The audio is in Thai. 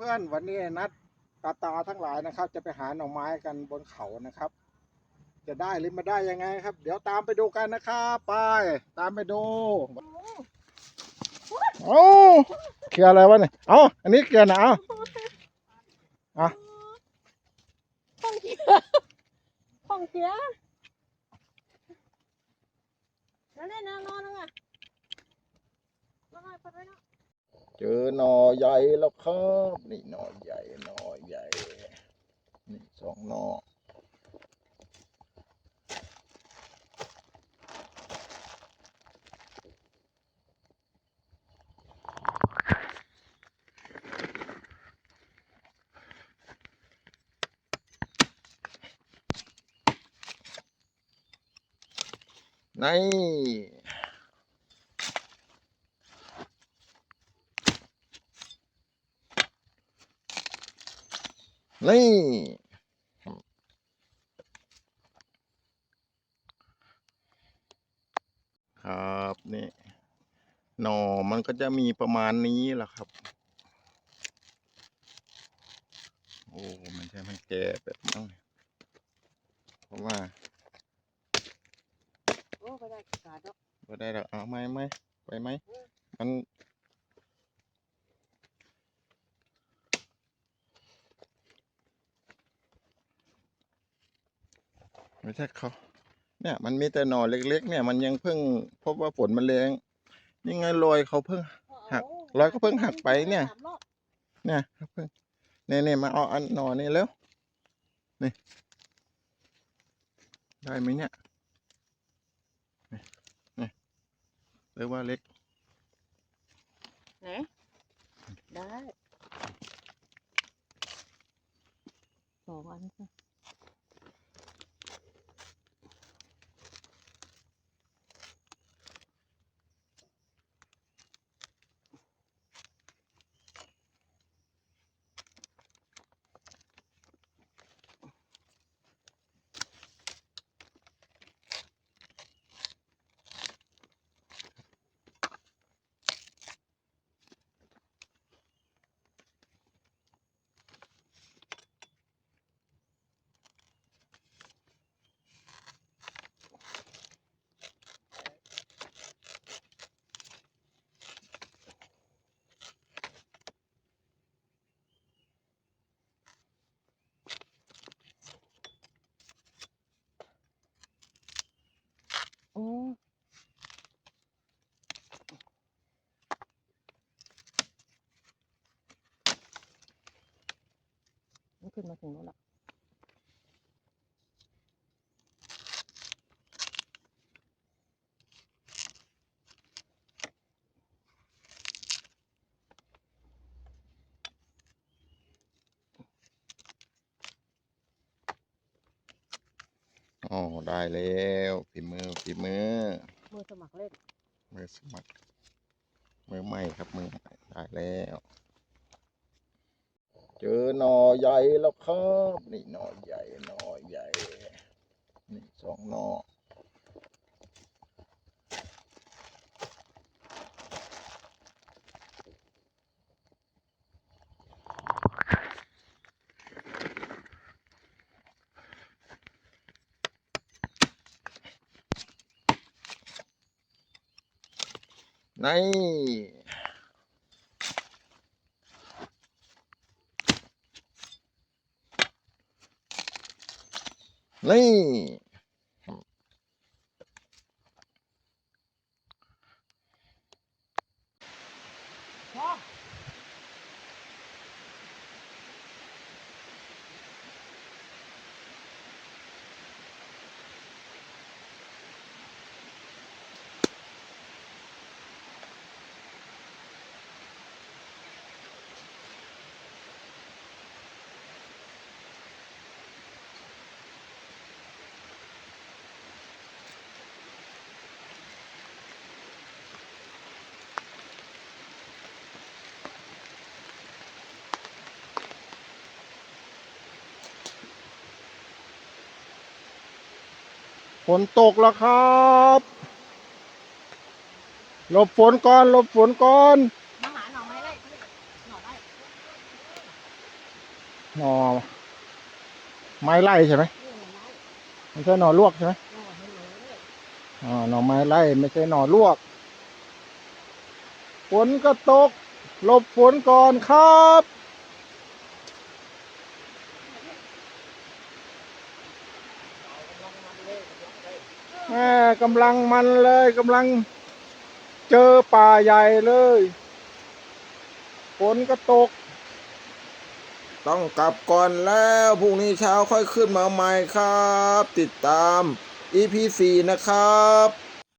พื่อนวันนี้นัดตาตาทั้งหลายนะครับ จะไปหาหน่อไม้กันบนเขานะครับ จะได้หรือไม่ได้ยังไงครับ เดี๋ยวตามไปดูกันนะครับไป ตามไปดูโอ้เกียอะไรวะเนี่ยเอาอันนี้เกียนะเอาของเสียของเสียแล้วเนี่ยนะนอนนึงอะนอนไปด้วยนะ เจอหน่อใหญ่แล้วครับนี่หน่อใหญ่หน่อใหญ่นี่สองหน่อนี่ นี่ครับนี่หน่อมันก็จะมีประมาณนี้แหละครับ โอ้มันใช่มันแก่แบบนั้นเพราะว่าโอ้ไปได้กาดอกก็ได้แล้วเอาไหมไหมไปไหมมัน ไม่ใช่เขาเนี่ยมันมีแต่หน่อเล็ก ๆ เนี่ยมันยังเพิ่งพบว่าฝนมันแรงยังไงรอยเขาเพิ่งหักร้อยก็เพิ่งหักไปเนี่ยสามรอบเนี่ยครับเพิ่งเนี่ยเนี่ยมาเอาอันหน่อนี่แล้วนี่ได้ไหมเนี่ยนี่นี่หรือว่าเล็กไหนได้สองอันสิโอ้มันขึ้นมาถึงนู้นละ ได้แล้วฝีมือฝีมือมือสมัครเล่นมือสมัครมือใหม่ครับมือใหม่ได้แล้ว เจอหน่อใหญ่แล้วครับ นี่หน่อใหญ่หน่อใหญ่ นี่สองหน่อ นี่นี่ นตกแล้วครับหลบฝนก่อนหลบฝนก่อนมาหาหน่อไม้ได้หน่อได้หน่อไม้ไล่ใช่ไหมนี่หน่อไม่ใช่หน่อลวกใช่ไหมอ๋อหน่อไม้ไล่ไม่ใช่หน่อลวกฝนก็ตกหลบฝนก่อนครับ กำลังมันเลยกำลังเจอป่าใหญ่เลยฝนก็ตก ต้องกลับก่อนแล้วพรุ่งนี้เช้าค่อยขึ้นมาใหม่ครับ ติดตาม EP 4 นะครับ